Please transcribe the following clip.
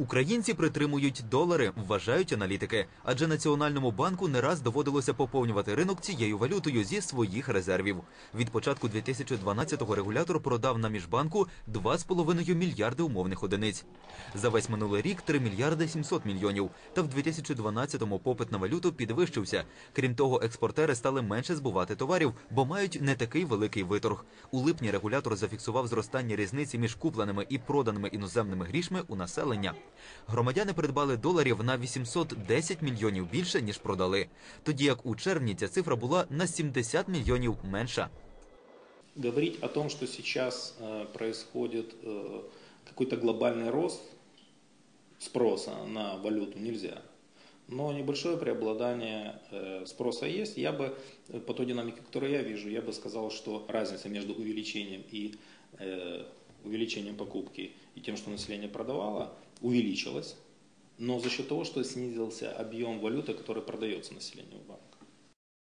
Українці притримують долари, вважають аналітики. Адже Національному банку не раз доводилося поповнювати ринок цією валютою зі своїх резервів. Від початку 2012-го регулятор продав на міжбанку 2,5 мільярди умовних одиниць. За весь минулий рік 3 мільярди 700 мільйонів. Та в 2012-му попит на валюту підвищився. Крім того, експортери стали менше збувати товарів, бо мають не такий великий виторг. У липні регулятор зафіксував зростання різниці між купленими і проданими іноземними грішми у населення. Громадяни придбали доларів на 810 мільйонів більше ніж продали. Тоді як у червні ця цифра була на 70 мільйонів менша. Говорить о том, что сейчас э, происходит э, какой-то глобальный рост спроса на валюту нельзя. Но небольшое преобладание э, спроса есть. Я бы, э, по той динамике, которую я вижу, я бы сказал, что разница между увеличением и э, увеличением покупки и тем, что население продавало, увеличилась. Но за счет того, что снизился объем валюты, который продается населению в банках.